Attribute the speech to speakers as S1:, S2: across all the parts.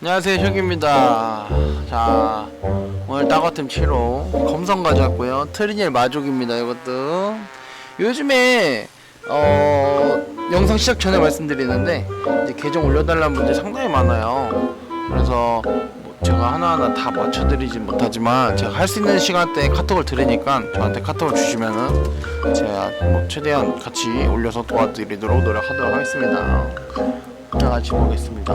S1: 안녕하세요 혁입니다. 자 오늘 따거템 7호 검성 가져왔고요. 트리니엘 마족입니다 이것도. 요즘에 어 영상 시작 전에 말씀드리는데 이제 계정 올려달라는 분들이 상당히 많아요. 그래서 뭐 제가 하나하나 다 맞춰드리진 못하지만 제가 할 수 있는 시간대에 카톡을 드리니까 저한테 카톡을 주시면은 제가 뭐 최대한 같이 올려서 도와드리도록 노력하도록 하겠습니다. 자 같이 보겠습니다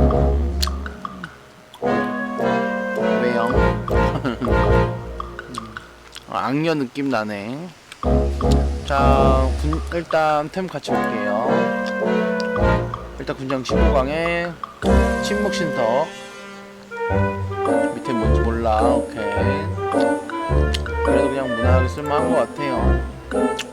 S1: 왜요? 아, 악녀 느낌 나네. 자, 군, 일단 템 같이 볼게요. 일단 군장 15강에 침묵 신석. 밑에 뭔지 몰라. 오케이. 그래도 그냥 무난하게 쓸만한 것 같아요.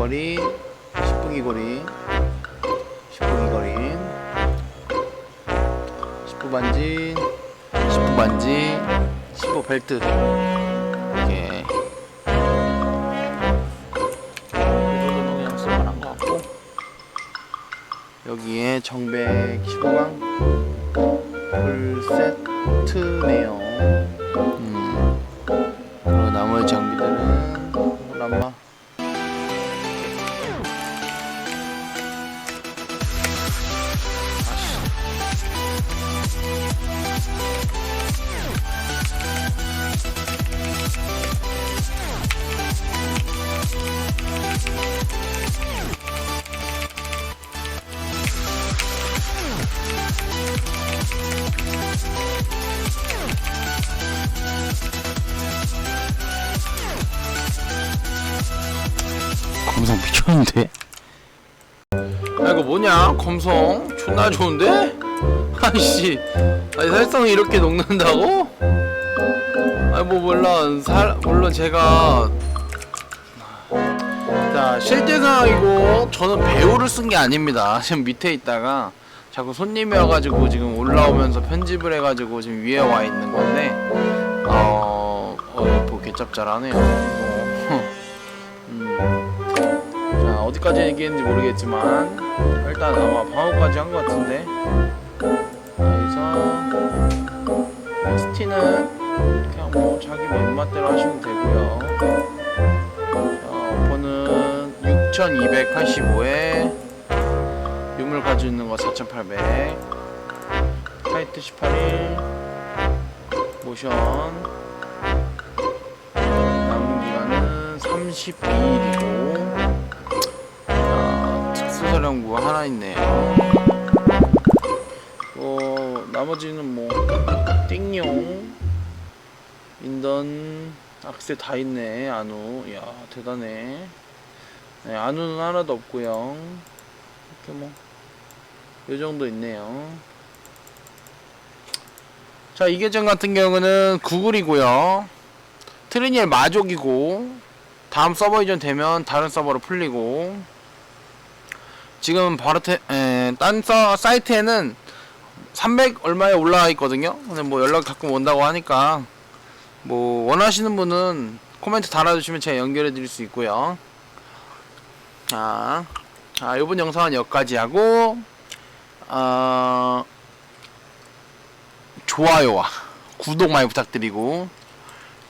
S1: 10분 목걸이, 10분 귀걸이, 10분 귀걸이, 10분 반지, 10분 반지, 15 벨트. 이렇게. 여기에 정백 15강 풀 세트네요. 검성 미쳤는데? 아 이거 뭐냐? 검성 존나 좋은데? 아이씨 아니 살성이 이렇게 녹는다고? 아니 뭐 물론 살 물론 제가 자 실제상이고 저는 배우를 쓴 게 아닙니다 지금 밑에 있다가 자꾸 손님이 와가지고 지금 올라오면서 편집을 해가지고 지금 위에 와 있는 건데 어... 어... 뭐 개짭짤하네요 어. 음. 자 어디까지 얘기했는지 모르겠지만 일단 아마 방어까지 한 것 같은데. 여기서 스티는 그냥 뭐 자기 뭐 입맛대로 하시면 되고요. 자 오퍼는 6285에 유물 가지고 있는 거 4800 화이트 18일 모션. 남은 기간은 32일이고. 아, 특 수사령부 하나 있네요. 어, 나머지는 뭐 띵용, 인던, 악세 다 있네. 안우, 야 대단해. 네, 안우는 하나도 없고요. 이렇게 뭐. 요 정도 있네요. 자, 이 계정 같은 경우는 구글이고요. 트리니엘 마족이고 다음 서버 이전 되면 다른 서버로 풀리고 지금 바로 테, 에, 딴 서, 사이트에는 300 얼마에 올라와 있거든요. 근데 뭐 연락 가끔 온다고 하니까 뭐 원하시는 분은 코멘트 달아주시면 제가 연결해 드릴 수 있고요. 자, 자 이번 영상은 여기까지 하고 어, 좋아요와 구독 많이 부탁드리고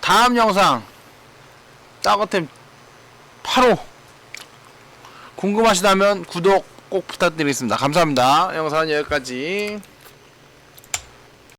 S1: 다음 영상 따거템 8호 궁금하시다면 구독 꼭 부탁드리겠습니다. 감사합니다. 영상은 여기까지.